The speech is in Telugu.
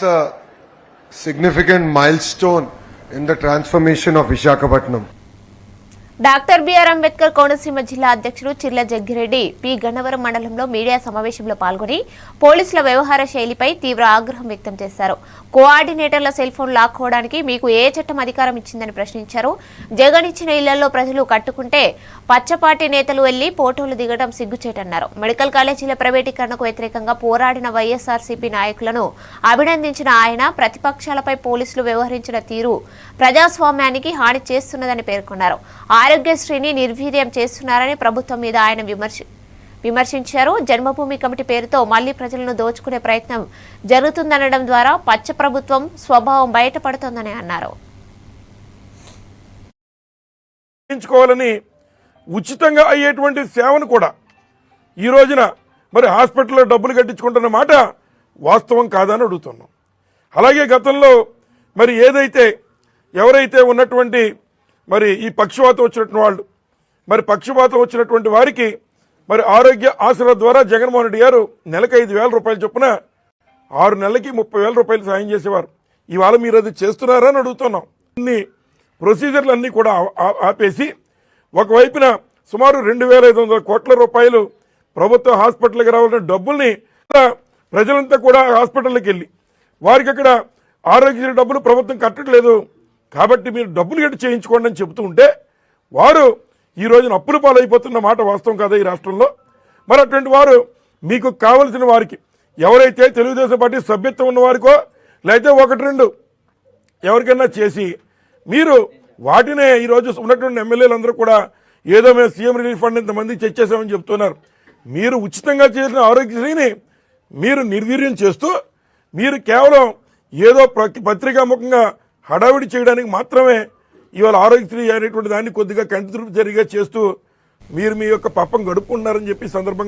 marks a significant milestone in the transformation of Vishakhapatnam. Doctor B R Ambedkar Konaseema జిల్లా అధ్యక్షుడు చిర్ల జగ్గిరెడ్డి పి గన్నవరం మండలంలో మీడియా సమావేశంలో పాల్గొని పోలీసుల వ్యవహార శైలిపై తీవ్ర ఆగ్రహం వ్యక్తం చేశారు. కోఆర్డినేటర్ల సెల్ ఫోన్ లాక్కోవడానికి మీకు ఏ చట్టం అధికారం ఇచ్చిందని ప్రశ్నించారు. జగన్ ఇచ్చిన ఇళ్ళలో ప్రజలు కట్టుకుంటే పచ్చపాటి నేతలు వెళ్ళి ఫోటోలు దిగడం సిగ్గుచేటన్నారు. మెడికల్ కాలేజీల ప్రైవేటీకరణకు వ్యతిరేకంగా పోరాడిన వైఎస్ఆర్సీపీ నాయకులను అభినందించిన ఆయన ప్రతిపక్షాలపై పోలీసులు వ్యవహరించిన తీరు ప్రజాస్వామ్యానికి హాని చేస్తున్నదని పేర్కొన్నారు. ఆరోగ్యశ్రీని నిర్వీర్యం చేస్తున్నారని ప్రభుత్వం మీద ఆయన విమర్శ విమర్శించారు. జన్మభూమి కమిటీ పేరుతో మళ్ళీ ప్రజలను దోచుకునే ప్రయత్నం జరుగుతుందనడం ద్వారా పచ్చ ప్రభుత్వం స్వభావం బయటపడుతోందని అన్నారు. ఉచితంగా అయ్యేటువంటి సేవను కూడా ఈ రోజున మరి హాస్పిటల్లో డబ్బులు కట్టించుకుంటున్న మాట వాస్తవం కాదని అడుగుతున్నాం. అలాగే గతంలో మరి ఏదైతే ఎవరైతే ఉన్నటువంటి మరి ఈ పక్షవాతం వచ్చినటువంటి వాళ్ళు మరి పక్షవాతం వచ్చినటువంటి వారికి మరి ఆరోగ్య ఆశల ద్వారా జగన్మోహన్ రెడ్డి గారు నెలకు ఐదు వేల రూపాయలు చొప్పున ఆరు నెలలకి ముప్పై వేల రూపాయలు సాయం చేసేవారు. ఇవాళ మీరు అది చేస్తున్నారా అని అడుగుతున్నాం. అన్ని ప్రొసీజర్లు అన్నీ కూడా ఆ- ఆపేసి ఒకవైపున సుమారు రెండు వేల ఐదు వందల కోట్ల రూపాయలు ప్రభుత్వ హాస్పిటల్కి రావాల్సిన డబ్బుల్ని ప్రజలంతా కూడా హాస్పిటల్కి వెళ్ళి వారికి అక్కడ ఆరోగ్య డబ్బులు ప్రభుత్వం కట్టట్లేదు. కాబట్టి మీరు డబ్బులు గట్టి చేయించుకోండి అని చెబుతూ ఉంటే వారు ఈ రోజున అప్పుల పాలైపోతున్న మాట వాస్తవం కదా ఈ రాష్ట్రంలో. మరి అటువంటి వారు మీకు కావలసిన వారికి ఎవరైతే తెలుగుదేశం పార్టీ సభ్యత్వం ఉన్న వారికో లేకపోతే ఒకటి రెండు ఎవరికైనా చేసి మీరు వాటినే ఈరోజు ఉన్నటువంటి ఎమ్మెల్యేలందరూ కూడా ఏదో మేము సీఎం రిలీఫ్ ఫండ్ ఇంతమంది చేసేసామని చెప్తున్నారు. మీరు ఉచితంగా చేసిన ఆరోగ్యశ్రీని మీరు నిర్వీర్యం చేస్తూ మీరు కేవలం ఏదో ప్ర- పత్రికాముఖంగా హడావిడి చేయడానికి మాత్రమే ఇవాళ ఆరోగ్యశ్రీ అనేటువంటి దాన్ని కొద్దిగా కంటి జరిగే చేస్తూ మీరు మీ యొక్క పాపం గడుపుకుంటున్నారని చెప్పి సందర్భంగా